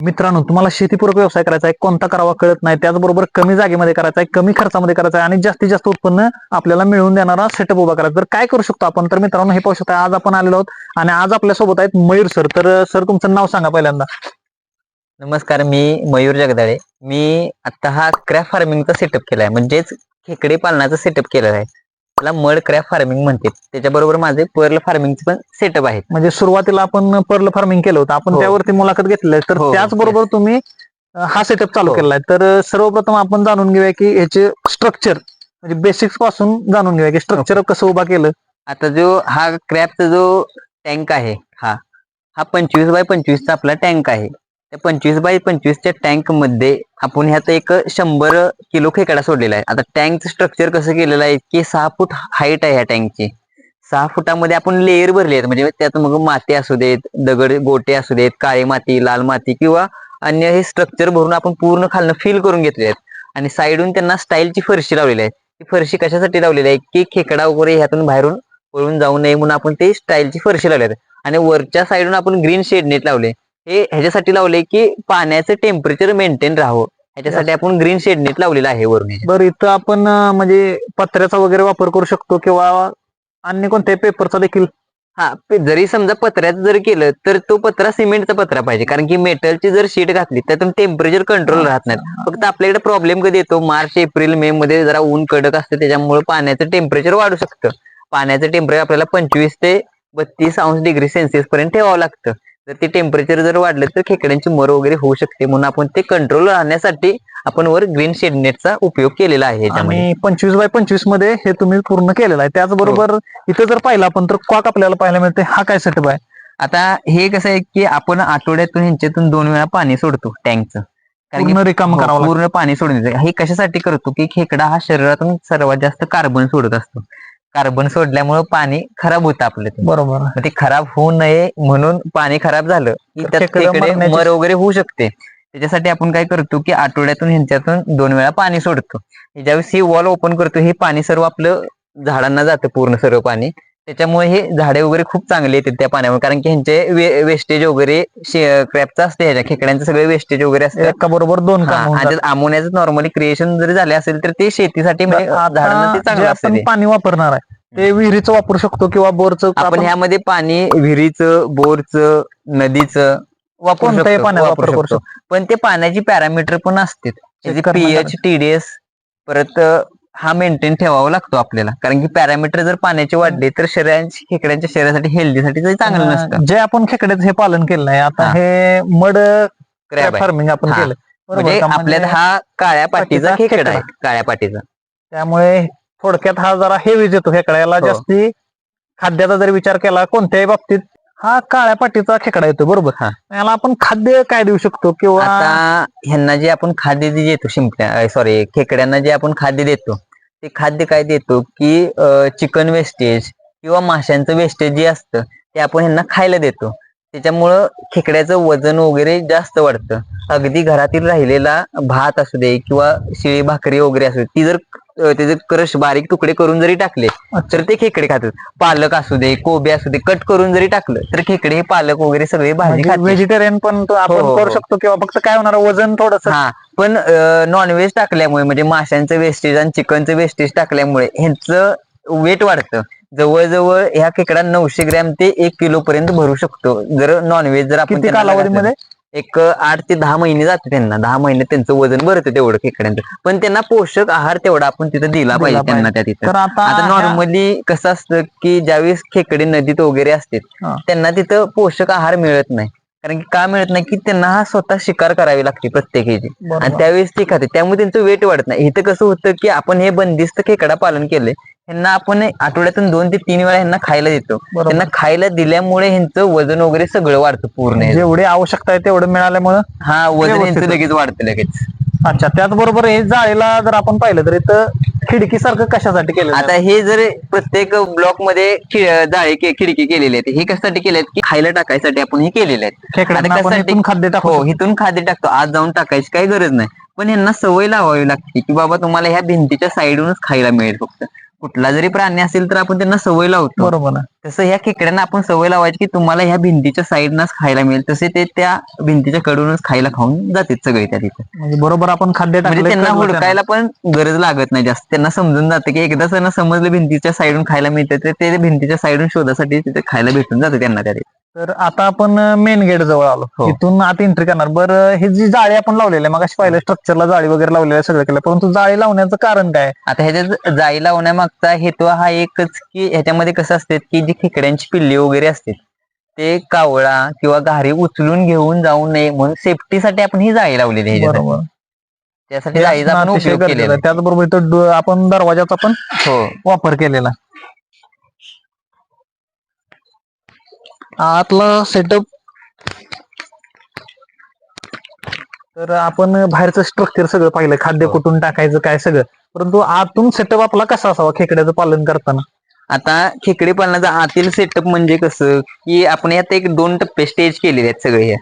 मित्रांनो तुम्हाला शेतीपूरक व्यवसाय करायचा आहे कोणता करावा कळत नाही त्याचबरोबर कमी जागेमध्ये करायचा आहे कमी खर्चामध्ये करायचा आहे आणि जास्तीत जास्त उत्पन्न आपल्याला मिळवून देणारा सेटअप उभा करायचा. तर काय करू शकतो आपण? तर मित्रांनो हे पाहू शकता आज आपण आलेलो आहोत आणि आज आपल्यासोबत आहेत मयूर सर तर सर तुमचं नाव सांगा पहिल्यांदा. नमस्कार मी मयूर जगदाळे. मी आता हा क्रॅप फार्मिंगचा सेटअप केलाय. म्हणजेच खेकडे पालनाचा सेटअप केलेला आहे. त्याला मड क्रॅप फार्मिंग म्हणते. त्याच्याबरोबर माझे पर्ल फार्मिंगचे पण सेटअप आहेत. म्हणजे सुरुवातीला आपण पर्ल फार्मिंग केलं होतं. आपण हो. त्यावरती मुलाखत घेतलेली आहे. तर हो, त्याचबरोबर तुम्ही हा सेटअप चालू हो. केलेला आहे. तर सर्वप्रथम आपण जाणून घेऊया की याचे स्ट्रक्चर म्हणजे बेसिक्सपासून जाणून घेऊया की स्ट्रक्चर कसं उभा केलं. आता जो हा क्रॅपचा जो टँक आहे हा हा पंचवीस बाय पंचवीसचा आपला टँक आहे. त्या पंचवीस बाय पंचवीसच्या टँकमध्ये आपण ह्यात एक शंभर किलो खेकडा सोडलेला आहे. आता टँकचं स्ट्रक्चर कसं केलेलं आहे की सहा फूट हाईट आहे ह्या टँकची सहा फुटामध्ये आपण लेअर भरले आहेत. म्हणजे त्यात मग माती असू देत दगड गोटे असू देत काळी माती लाल माती किंवा अन्य हे स्ट्रक्चर भरून आपण पूर्ण खालनं फिल करून घेतले आहेत. आणि साईडून त्यांना स्टाईलची फरशी लावलेली आहे. ती फरशी कशासाठी लावलेली आहे की खेकडा वगैरे ह्यातून बाहेरून पळून जाऊ नये म्हणून आपण ते स्टाईलची फरशी लावली आहे आणि वरच्या साईडून आपण ग्रीन शेड नेट लावले हे ह्याच्यासाठी लावले की पाण्याचं टेम्परेचर मेंटेन राहावं. ह्याच्यासाठी आपण ग्रीन शेड नेट लावलेलं आहे वरून. बरं इथं आपण अं, म्हणजे पत्र्याचा वगैरे वापर करू शकतो किंवा अन्य कोणत्याही पेपरचा देखील? हा पे- जरी समजा पत्र्याचं जर केलं तर तो पत्रा सिमेंटचा पत्रा पाहिजे. कारण की मेटलची जर शीट घातली त्यातून टेम्परेचर कंट्रोल राहत नाही. फक्त आपल्याकडे प्रॉब्लेम कधी येतो? मार्च एप्रिल मे मध्ये जरा ऊन कडक असतं त्याच्यामुळे पाण्याचं टेम्परेचर वाढू शकतं. पाण्याचं टेम्परेचर आपल्याला पंचवीस ते बत्तीस अंश डिग्री सेल्सिअस पर्यंत ठेवावं लागतं. तर ते टेम्परेचर जर वाढलं तर खेकड्यांची मर वगैरे होऊ शकते. म्हणून आपण ते कंट्रोल राहण्यासाठी आपण वर ग्रीन शेड नेटचा उपयोग केलेला आहे आणि पंचवीस बाय पंचवीसमध्ये हे तुम्ही पूर्ण केलेलं आहे. त्याचबरोबर इथं जर पाहिलं आपण तर क्वाक आपल्याला पाहायला मिळते हा काय सेटअप आहे? आता हे कसं आहे की आपण आठवड्यातून ह्यांच्यातून दोन वेळा पाणी सोडतो टँकचं कारण की पूर्ण रिकाम हो, करावं. पूर्ण पाणी सोडून द्यायचं. हे कशासाठी करतो की खेकडा हा शरीरातून सर्वात जास्त कार्बन सोडत असतो. कार्बन सोडल्यामुळे पाणी खराब होतं आपलं. बरोबर. मग ते खराब होऊ नये म्हणून पाणी खराब झालं की तर त्यात खेकडं खेकडे मरण्याची- मर वगैरे होऊ शकते. त्याच्यासाठी आपण काय करतो की आठवड्यातून ह्यांच्यातून दोन वेळा पाणी सोडतो. ज्यावेळेस ही वॉल ओपन करतो हे पाणी सर्व आपलं झाडांना जातं पूर्ण सर्व पाणी. त्याच्यामुळे हे झाडे वगैरे खूप चांगले येतात त्या पाण्यामुळे. कारण की ह्यांचे वेस्टेज वगैरे क्रॅपचं असते ह्याच्या. खेकड्यांचं सगळे वेस्टेज वगैरे असतं बरोबर दोन. अमोनियाचं नॉर्मली क्रिएशन जरी झाले असेल तर ते शेतीसाठी म्हणजे चांगलं. पाणी वापरणार आहे ते विहिरीचं वापरू शकतो किंवा बोरचं आपण ह्यामध्ये पाणी विहिरीचं बोरचं नदीचं वापरू शकतो, पाण्याचा वापरू वापर करू शकतो. पण ते पाण्याची पॅरामीटर पण असते. पीएच टीडीएस परत हा मेंटेन ठेवावा लागतो आपल्याला कारण की पॅरामीटर जर पाण्याचे वाढले तर शरीराच्या खेकड्यांच्या शरीरासाठी हेल्दीसाठी ते चांगलं नसतं जे आपण खेकड्याचं हे पालन केलं आहे आता हा. मड आहे. फार्मिंग आपण. केलं म्हणजे म्हणजे हा काळ्या पाटीचा पाटीचा खेकडा. आहे काळ्या पाटीचा त्यामुळे थोडक्यात हा जरा हेवीज येतो खेकड्याला हो. जास्ती खाद्याचा जर विचार केला कोणत्याही बाबतीत हा काळ्या पाटीचा खेकडा येतो बरोबर. हा. याला आपण खाद्य काय देऊ शकतो किंवा आता ह्यांना जे आपण खाद्य जे देतो शिंपल्या सॉरी खेकड्यांना जे आपण खाद्य देतो ते खाद्य काय देतो की चिकन वेस्टेज किंवा माशांचं वेस्टेज जे असतं ते आपण ह्यांना खायला देतो. त्याच्यामुळं खेकड्याचं वजन वगैरे जास्त वाढतं. अगदी घरातील राहिलेला भात असू दे किंवा शिळी भाकरी वगैरे असू दे ती जर त्याचे क्रश बारीक तुकडे करून जरी टाकले तर ते खेकडे खातात. पालक असू दे कोबे असू दे कट करून जरी टाकलं तर खेकडे हे पालक वगैरे सगळे भाजी खातात. व्हेजिटेरियन पण तो आपण हो, हो, करू हो. शकतो किंवा फक्त काय होणार वजन थोडस? हा पण नॉनव्हेज टाकल्यामुळे म्हणजे माशांचं वेस्टेज आणि चिकनचं वेस्टेज टाकल्यामुळे ह्यांचं वेट वाढतं. जवळजवळ ह्या खेकडा नऊशे ग्रॅम ते एक किलो पर्यंत भरू शकतो. जर नॉनव्हेज जर आपण किती कालावधीमध्ये. एक आठ ते दहा महिने जाते त्यांना. दहा महिने त्यांचं वजन भरतं तेवढं खेकड्यांचं. पण त्यांना पोषक आहार तेवढा आपण तिथं दिला पाहिजे त्यांना त्या तिथं. आता नॉर्मली कसं असतं की ज्यावेळेस खेकडे नदीत वगैरे असतात हा. त्यांना तिथं पोषक आहार मिळत नाही. कारण की का मिळत नाही? की त्यांना हा स्वतः शिकार करावी लागते प्रत्येकीची. बरोबर. आणि त्यावेळेस ते खाते त्यामुळे त्यांचं वेट वाढत नाही. इथं कसं होतं की आपण हे बंदिस्त खेकडा पालन केलंय. ह्यांना आपण आठवड्यातून दोन ते तीन वेळा ह्यांना खायला देतो. बरोबर. त्यांना खायला दिल्यामुळे ह्यांचं वजन वगैरे सगळं वाढतं पूर्ण. जेवढी आवश्यकता आहे तेवढं मिळाल्यामुळं हा वजन व्यवस्थित यांचं लगेच वाढतं लगेच. अच्छा त्याचबरोबर हे जाळीला जर आपण पाहिलं तर इथं खिडकी सारखं कशासाठी केलं आता हे जर प्रत्येक ब्लॉकमध्ये खि- जाळी के- खिडकी केलेली आहे हे कशासाठी केले आहेत की खायला टाकायसाठी आपण हे केलेले आहेत. खेकड्यांना आता आपण कशासाठी- इथून खाद्य टाकू हो. इथून खाद्य टाकतो. आज जाऊन टाकायची काही गरज नाही. पण यांना सवय लावावी लागते की बाबा तुम्हाला ह्या भिंतीच्या साईडूनच खायला मिळेल फक्त. कुठला जरी प्राणी असेल तर आपण त्यांना सवय लावतो बरोबर. तसं ह्या खेकड्यांना आपण सवय लावायची की तुम्हाला ह्या भिंतीच्या साईडनच खायला मिळेल तसे ते त्या भिंतीच्या कडूनच खायला खाऊन जातात सगळे त्या तिथे म्हणजे बरोबर आपण खाद्य म्हणजे टाकलं त्यांना हुडकायला पण गरज लागत नाही जास्त त्यांना समजून जातं की एकदा त्यांना समजलं भिंतीच्या साईडून खायला मिळतं तर ते भिंतीच्या साईडून शोधासाठी तिथे खायला भेटून जातं त्यांना त्या तिथे. तर आता आपण मेन गेट जवळ आलो. इथून आता एंट्री करणार. बरं हे जी जाळी आपण लावलेली आहे मग पाहिलं स्ट्रक्चरला जाळी वगैरे लावलेली आहे सगळं केलं. परंतु जाळी लावण्याचं कारण काय? आता ह्याच्यात जाई लावण्यामागचा हेतू हा एकच की ह्याच्यामध्ये कसं असते की जी खेकड्यांची पिल्ली वगैरे असते ते कावळा किंवा घारी उचलून घेऊन जाऊ नये म्हणून सेफ्टीसाठी आपण ही जाळी लावलेली आहे. त्यासाठी जाळीचा आपण उपयोग केलेला. त्याचबरोबर आपण दरवाजाचा पण. हो. वापर केलेला आतला सेटअप तर आपण बाहेरचं स्ट्रक्चर सगळं पाहिलं खाद्य हो. कुठून टाकायचं काय सगळं. परंतु आतून सेटअप आपला कसा असावा खेकड्याचं पालन करताना? आता खेकडे पालनाचा आतील सेटअप म्हणजे कसं की आपण यात एक दोन टप्पे स्टेज केलेले आहेत सगळे हे.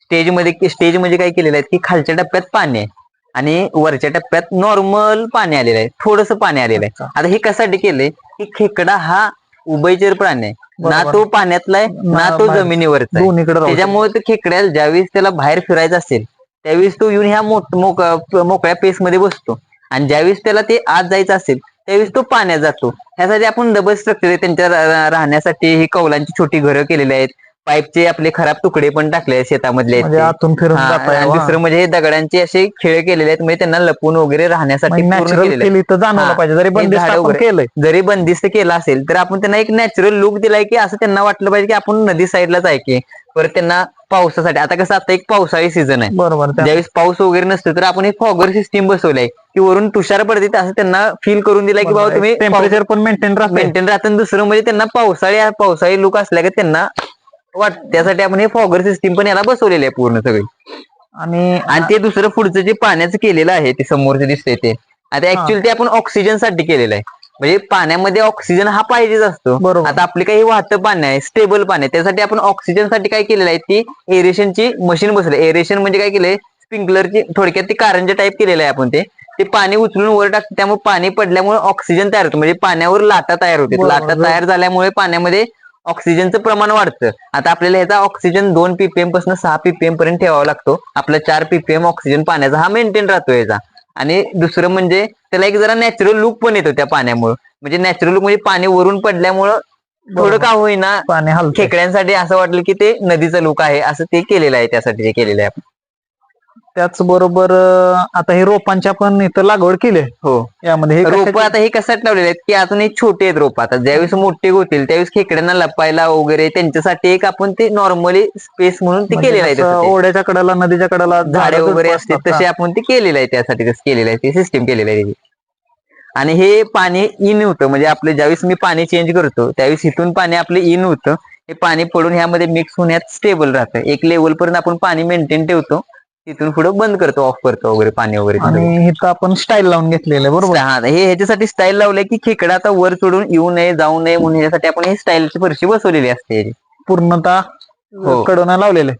स्टेजमध्ये स्टेज म्हणजे काय केलेलं आहे की खालच्या टप्प्यात पाणी आहे आणि वरच्या टप्प्यात नॉर्मल पाणी आलेलं आहे थोडस पाणी आलेलं आहे. आता हे कशासाठी केलंय की खेकडा हा उभयचर प्राणी आहे. ना. तो पाण्यातला आहे ना तो. जमिनीवरचा आहे शकतो. त्याच्यामुळे तो खेकड्याला ज्यावेळेस त्याला बाहेर फिरायचं असेल त्यावेळेस तो येऊन ह्या मोकळ्या पेस मध्ये बसतो आणि ज्यावेळेस त्याला ते आत जायचं असेल त्यावेळेस तो पाण्यात जातो ह्यासाठी आपण डबल स्ट्रक्चर त्यांच्या रा- रा- राहण्यासाठी ही कौलांची छोटी घरं केलेली आहेत पाईपचे आपले खराब तुकडे पण टाकले शेतामधले म्हणजे आतून फिरून हा, जाता आणि यावं. दुसरं म्हणजे हे दगडांचे असे खेळ केलेले आहेत म्हणजे त्यांना लपून वगैरे राहण्यासाठी पूर्ण केलेले जाणवलं हा. पाहिजे. जरी हे बंदिस्त झाडं आपण वगैरे. केलंय. जरी बंदिस्त केला असेल तर आपण त्यांना एक नॅचरल लुक दिलाय की असं त्यांना वाटलं पाहिजे की आपण नदी साईडलाच आहे की परत त्यांना पावसासाठी. आता कसं आता एक पावसाळी सीझन आहे. बरोबर त्या- ज्यावेळेस पाऊस वगैरे नसतो तर आपण एक फॉगर सिस्टीम बसवलंय की वरून तुषार पडते असं त्यांना फील करून दिलाय की बाबा तुम्ही टेम्परेचर पण मेंटेन राहते मेंटेन राहतं. आणि दुसरं म्हणजे त्यांना पावसाळी पावसाळी लुक असल्या की त्यांना वाट त्यासाठी आपण हे फॉगर सिस्टीम पण याला बसवलेली आहे पूर्ण सगळी. आणि आणि ते दुसरं पुढचं जे पाण्याचं केलेलं आहे ते समोरचं दिसतंय ते. आता ऍक्च्युअली ते आपण ऑक्सिजनसाठी केलेलं आहे. म्हणजे पाण्यामध्ये ऑक्सिजन हा पाहिजेच असतो. बरोबर. आता आपले काही वाहतं पाणी आहे स्टेबल पाणी आहे त्यासाठी आपण ऑक्सिजनसाठी काय केलेलं आहे ती एरेशनची मशीन बसवली एरेशन म्हणजे काय केलंय स्प्रिंकलरची थोडक्यात ती कारंजे टाईप केलेलं आहे आपण ते. ते पाणी उचलून वर टाकतं त्यामुळे पाणी पडल्यामुळे ऑक्सिजन तयार होतं. म्हणजे पाण्यावर लाटा तयार होते. लाटा तयार झाल्यामुळे पाण्यामध्ये ऑक्सिजनचं प्रमाण वाढतं. आता आपल्याला ह्याचा ऑक्सिजन दोन पीपीएमपासून सहा पीपीएम पर्यंत ठेवावा लागतो. आपला चार पीपीएम ऑक्सिजन पाण्याचा हा मेंटेन राहतो याचा. आणि दुसरं म्हणजे त्याला एक जरा नॅचरल लुक पण येतो त्या पाण्यामुळे. म्हणजे नॅचरल लुक म्हणजे पाणी वरून पडल्यामुळं थोडं. का होईना खेकड्यांसाठी असं वाटलं की ते नदीचं लुक आहे. असं ते केलेलं आहे त्यासाठी ते केलेलं आहे आपण. त्याचबरोबर आता हे रोपांच्या पण इथं लागवड केली आहे. हो यामध्ये हे रोप कशाची- आता हे कशासाठी लावलेले आहेत की अजून हे छोटे आहेत रोप आता ज्यावेळेस मोठे होतील त्यावेळेस खेकड्यांना लपायला वगैरे त्यांच्यासाठी एक आपण ते नॉर्मली स्पेस म्हणून ते म्हणजे केलेलं आहे जसं तसं ते. ओढ्याच्या कडेला नदीच्या कडेला झाडे झाडं वगैरे झुडपं असते असतात. तसे आपण ते केलेलं आहे त्यासाठी तसं केलेलं आहे ते सिस्टीम केलेलं आहे त्याची. आणि हे पाणी इन होतं म्हणजे आपलं ज्यावेळेस मी पाणी चेंज करतो त्यावेळेस इथून पाणी आपलं इन होतं हे पाणी पडून ह्यामध्ये मिक्स होण्यात स्टेबल राहतं एक लेवल पर्यंत आपण पाणी मेंटेन ठेवतो तिथून पुढे बंद करतो ऑफ करतो वगैरे पाणी वगैरे ते सगळं. आणि इथं आपण स्टाईल लावून घेतलेलं आहे बरोबर हा हे ह्याच्यासाठी स्टाईल लावलंय की खेकडा आता वर चढून येऊ नये जाऊ नये म्हणून ह्यासाठी आपण ही स्टाईलची फरशी बसवलेली असते याची. पूर्णतः हो. कडवणं लावलेले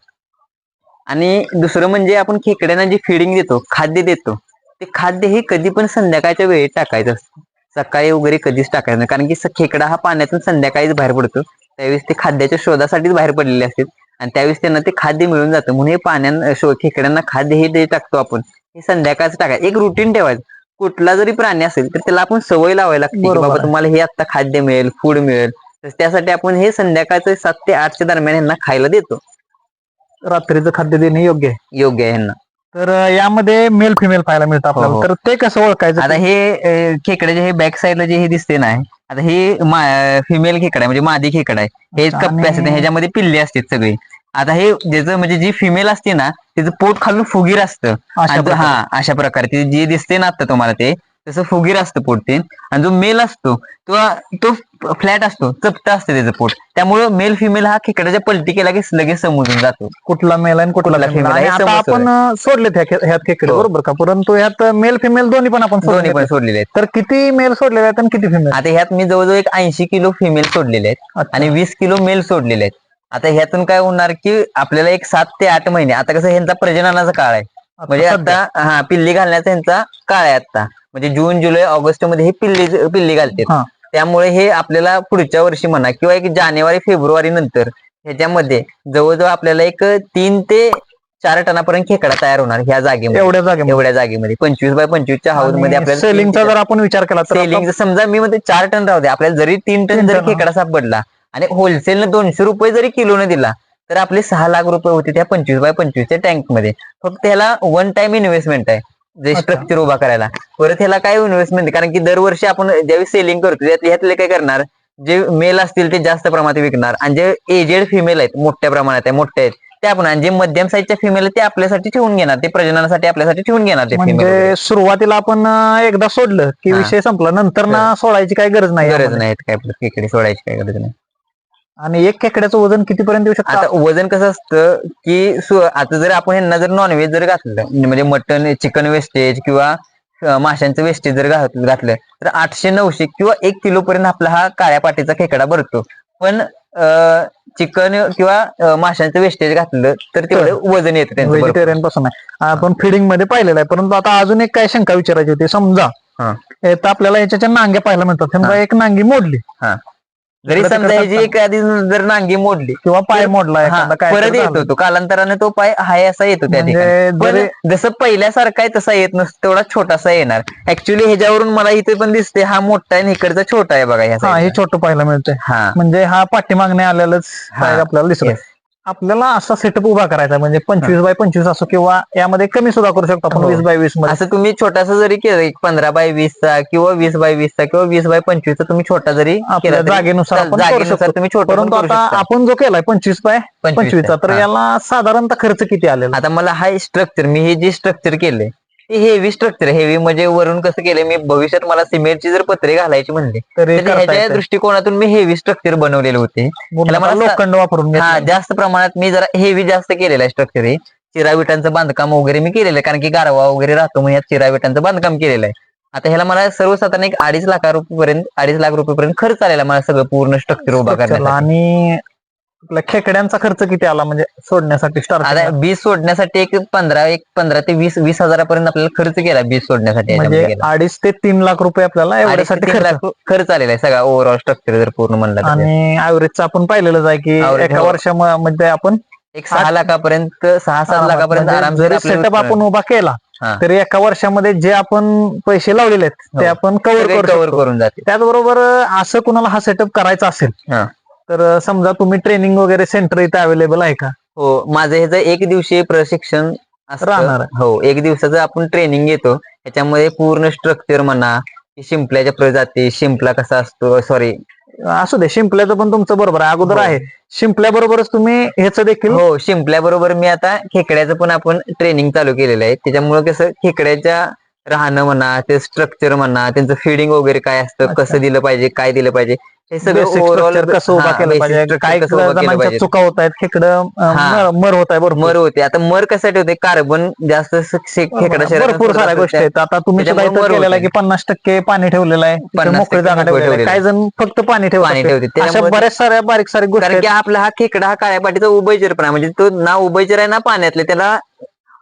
आणि दुसरं म्हणजे आपण खेकड्यांना जे फिडिंग देतो खाद्य देतो ते खाद्य हे कधी पण संध्याकाळच्या वेळेत टाकायचं असतं सकाळी वगैरे कधीच टाकायचं नाही कारण की स- खेकडा हा पाण्यातून संध्याकाळीच बाहेर पडतो त्यावेळेस ते खाद्याच्या शोधासाठीच बाहेर पडलेले असतात आणि त्यावेळेस त्यांना ते खाद्य मिळून जातं. म्हणून हे पाण्यां खेकड्यांना खाद्य हे टाकतो आपण. हे संध्याकाळचं टाकायचं एक रुटीन ठेवायचं. कुठला जरी प्राणी असेल तर त्याला आपण सवय लावायला लागते बाबा. तुम्हाला हे आता खाद्य मिळेल फूड मिळेल. तर त्यासाठी आपण हे संध्याकाळचं सात ते आठच्या दरम्यान यांना खायला देतो. रात्रीचं खाद्य देणे योग्य आहे. योग्य आहे यांना तर यामध्ये मेल फिमेल पाहायला मिळतं हो. आपल्याला. तर ते कसं ओळखायचं आता हे खेकड्याचे हे बॅक साईडला जे हे दिसते ना आता हे फिमेल खेकडा आहे म्हणजे मादी खेकडा आहे. हे कप्पे असते ह्याच्यामध्ये पिल्ले असतात सगळी. आता हे ज्याचं म्हणजे जी फिमेल असते ना त्याचं पोट खालून फुगीर असतं. अशा आणि तो- प्रकारे. हा अशा प्रकारे. ते जे दिसते ना आता तुम्हाला ते तसं फुगीर असतं पोट ते. आणि जो मेल असतो तो तो फ्लॅट असतो चपटा असतं त्याचं पोट. त्यामुळं मेल फिमेल हा खेकड्याच्या पलटी केला की लगेच समजून जातो. कुठला मेल आणि कुठला कुठला फिमेल female आणि आहे आता समजतं. आपण अं, सोडलेत ह्या खे- ह्यात खेकडे हो. बरोबर का? परंतु ह्यात मेल फिमेल दोन्ही पण आपण दोन्ही सोडले पण सोडलेले आहेत. तर किती मेल सोडलेले आहेत आणि किती फिमेल आता ह्यात मी जवळजवळ एक ऐंशी किलो फिमेल सोडलेले आहेत. आणि वीस किलो मेल सोडलेले आहेत. आता ह्यातून काय होणार की आपल्याला एक सात ते आठ महिने आता कसं ह्यांचा प्रजननाचा काळ आहे. म्हणजे आता हा पिल्ली घालण्याचा ह्यांचा काळ आहे आता. म्हणजे जून जुलै ऑगस्टमध्ये हे पिल्ली पिल्ली घालते. त्यामुळे हे आपल्याला पुढच्या वर्षी म्हणा किंवा एक जानेवारी फेब्रुवारी नंतर ह्याच्यामध्ये जवळजवळ आपल्याला एक तीन ते चार टनापर्यंत खेकडा तयार होणार ह्या जागेमध्ये. एवढ्या जागेमध्ये. एवढ्या जागेमध्ये. पंचवीस बाय पंचवीसच्या हाऊसमध्ये आपल्याला सेलिंगचा जर आपण विचार केला तर सेलिंग समजा मी म्हणते चार टन राहू दे. आपल्याला जरी तीन टन जरी. खेकडा सापडला आणि होलसेलनं दोनशे रुपये जरी किलोने दिला तर आपले सहा लाख रुपये होते त्या पंचवीस बाय पंचवीसच्या टँकमध्ये. फक्त ह्याला वन टाइम इन्व्हेस्टमेंट आहे जे. स्ट्रक्चर उभा करायला. परत ह्याला काय इन्व्हेस्टमेंट कारण की दरवर्षी आपण ज्यावेळी सेलिंग करतो ह्यातले काय करणार जे मेल असतील ते जास्त प्रमाणात विकणार. आणि जे एजेड फिमेल आहेत मोठ्या प्रमाणात आहे मोठे आहेत ते आपण आणि जे मध्यम साईजच्या फिमेल आहेत ते आपल्यासाठी ठेवून घेणार ते प्रजननासाठी आपल्यासाठी ठेवून घेणार ते फिमेल म्हणजे सुरुवातीला आपण एकदा सोडलं की. विषय संपला. नंतर ना सोडायची काही गरज नाही गरज. नाही काय सोडायची काय गरज नाही. आणि एक खेकड्याचं वजन कितीपर्यंत येऊ शकतं? आता वजन कसं असतं की सु- आता जर आपण यांना जर नॉनव्हेज जर घातलं म्हणजे मटन चिकन वेस्टेज किंवा अं, माशांचं वेस्टेज जर घात- घातलं तर आठशे नऊशे किंवा एक किलो पर्यंत आपला हा काळ्या पाटीचा खेकडा भरतो. पण चिकन किंवा अं, माशांचं वेस्टेज घातलं तर तेवढं वजन येतं त्यांचं. व्हेजिटेरियनपासून आहे. आपण फिडिंगमध्ये पाहिलेलं आहे. परंतु आता अजून एक काय शंका विचारायची होती समजा. हा. हे तर आपल्याला याच्या नांग्या पाहायला मिळतात. समजा. एक नांगी मोडली. जरी समजा ह्याची एक आधी जर नांगी मोडली किंवा पाय मोडला हा, एखादा काय परत तर येतो झालं. तो कालांतराने तो पाय हाय असा येतो त्या ठिकाणी म्हणजे पण जरी- जसं पहिल्यासारखा आहे तसा येत नसतो तेवढा छोटासा येणार ऍक्च्युली ह्याच्यावरून मला इथे पण दिसते हा मोठा आहे आणि इकडचा छोटा आहे बघा ह्या हा हे ला. छोटं पाहायला मिळतंय हा म्हणजे हा पाठीमागणे आलेलाच हा. आपल्याला दिसत Yes. आपल्याला असा सेटअप उभा करायचा म्हणजे पंचवीस बाय पंचवीस असो किंवा यामध्ये कमी सुद्धा करू शकतो आपण. हो. वीस बाय वीसमध्ये. असं तुम्ही छोटासा जरी केलं एक पंधरा बाय वीसचा किंवा वीस बाय वीसचा किंवा वीस बाय पंचवीसचा तुम्ही छोटा जरी केला तरी जागेनुसार चाल- आपण करू जागेनुसार शकतो. तुम्ही छोटा पण परंतु करू आता शकता. आपण जो केलाय पंचवीस बाय पंचवीसचा तर हा. याला साधारणतः खर्च किती आलेला? आता मला हा स्ट्रक्चर मी हे जे स्ट्रक्चर केले ते हेवी स्ट्रक्चर हेवी म्हणजे वरून कसं केलंय मी भविष्यात मला सिमेंटची जर पत्रे घालायची म्हणले तरी करता ह्याच्या येतंय. दृष्टिकोनातून मी हेवी स्ट्रक्चर बनवलेले होते मला सा- लोखंड वापरून हा. जास्त प्रमाणात मी जरा हेवी जास्त केलेलं आहे स्ट्रक्चर हे चिरा विटांचं बांधकाम वगैरे मी केलेलं आहे कारण की गारवा वगैरे राहतो मग यात चिरा विटांचं बांधकाम केलेलं आहे आता ह्याला मला सर्वसाधारण एक अडीच लाख रुपयेपर्यंत अडीच लाख रुपयेपर्यंत खर्च आलेला मला सगळं पूर्ण स्ट्रक्चर उभा Structure ला. करण्यासाठी आणि आपल्या खेकड्यांचा खर्च किती आला म्हणजे सोडण्यासाठी आता स्टार्ट बीज सोडण्यासाठी एक पंधरा एक पंधरा ते वीस वीस हजारापर्यंत आपल्याला खर्च केला बीज सोडण्यासाठी याच्यामध्ये म्हणजे. अडीच ते तीन लाख रुपये आपल्याला एवढ्यासाठी खर्च लाख खर्च आलेला आहे सगळा ओव्हरऑल स्ट्रक्चर जर पूर्ण म्हणला तर आणि ऍव्हरेजचं आपण पाहिलेलंच आहे की Average एका हो. वर्षामध्ये आपण एक सहा लाखापर्यंत सहा सात लाखापर्यंत म्हणजे आराम जरी सेटअप आपण उभा केला हा. तरी एका वर्षामध्ये जे आपण पैसे लावलेले आहेत ते हो. आपण कव्हर करू कव्हर शकतो करून जाते त्याचबरोबर असं कुणाला हा सेटअप करायचा असेल हा. तर समजा तुम्ही ट्रेनिंग वगैरे सेंटर इथे अवेलेबल आहे का हो माझं ह्याचं एक दिवशीय प्रशिक्षण असतं. राहणार आहे. हो एक दिवसाचं आपण ट्रेनिंग घेतो त्याच्यामध्ये पूर्ण स्ट्रक्चर म्हणा की शिंपल्याच्या प्रजाती शिंपला कसा असतो सॉरी असू दे शिंपल्याचं पण तुमचं बरोबर आहे अगोदर हो. आहे शिंपल्या बरोबरच तुम्ही ह्याचं देखील हो शिंपल्या बरोबर मी आता खेकड्याचं पण आपण ट्रेनिंग चालू केलेलं आहे त्याच्यामुळे कसं खेकड्याच्या राहणं म्हणा ते स्ट्रक्चर म्हणा त्यांचं फिडिंग वगैरे काय असतं अच्छा. कसं दिलं पाहिजे काय दिलं पाहिजे हे सगळं ओव्हरऑल कसं उभा केलं पाहिजे? जणांच्या चुका होत आहेत खेकडं अं, हा. मर- मर होत आहे बरोबर मर होते. आता मर कशासाठी होते? कार्बन जास्त स- शे- खेकडा शरीरात भरपूर साऱ्या. गोष्टी आहेत. आता तुम्ही सुद्धा त्याच्यामुळे इथं मर केलेलं आहे होते. की पन्नास टक्के पाणी ठेवलेलं आहे. तिथं 50% मोकळी जागा मोकळी ठेवलेली आहे. ठेवलेली काही जण फक्त पाणी ठेवतात. पाणी ठेवते. अशा बऱ्याच साऱ्या बारीक सारीक गोष्टी कारण की आहेत. आपला हा खेकडा हा काळ्या पाटीचा उभयचर पण म्हणजे तो ना उभयचर आहे ना पाण्यातले त्याला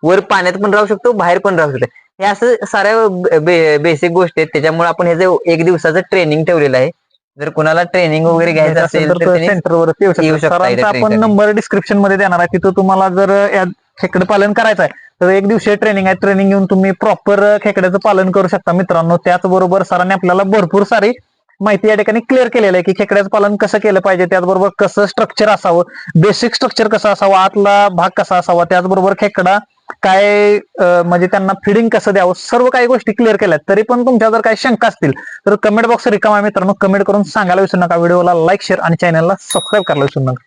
वर पाण्यात पण राहू शकतो बाहेर पण राहू शकतो. हे असं साऱ्या बेसिक गोष्टी आहेत. त्याच्यामुळे आपण ह्याचं एक दिवसाचं ट्रेनिंग ठेवलेलं आहे जर कुणाला ट्रेनिंग वगैरे घ्यायचं असेल तर सेंटरवर येऊ शकता. आपण नंबर डिस्क्रिप्शनमध्ये देणार आहे. तिथं तुम्हाला जर या खेकडे पालन करायचं आहे तर एक दिवशी ट्रेनिंग आहे. ट्रेनिंग घेऊन तुम्ही प्रॉपर खेकड्याचं पालन करू शकता मित्रांनो. त्याचबरोबर सरांनी आपल्याला भरपूर सारी माहिती या ठिकाणी क्लिअर केलेलं आहे की खेकड्याचं पालन कसं केलं पाहिजे त्याचबरोबर कसं स्ट्रक्चर असावं बेसिक स्ट्रक्चर कसं असावं आतला भाग कसा असावा त्याचबरोबर खेकडा काय म्हणजे त्यांना फिडिंग कसं द्यावं? सर्व काही गोष्टी क्लिअर केल्या तरी पण तुमच्या जर काही शंका असतील तर कमेंट बॉक्स रिकामा मित्रांनो. कमेंट करून सांगायला विसरू नका. व्हिडिओला लाईक शेअर आणि चॅनलला सबस्क्राईब करायला विसरू नका.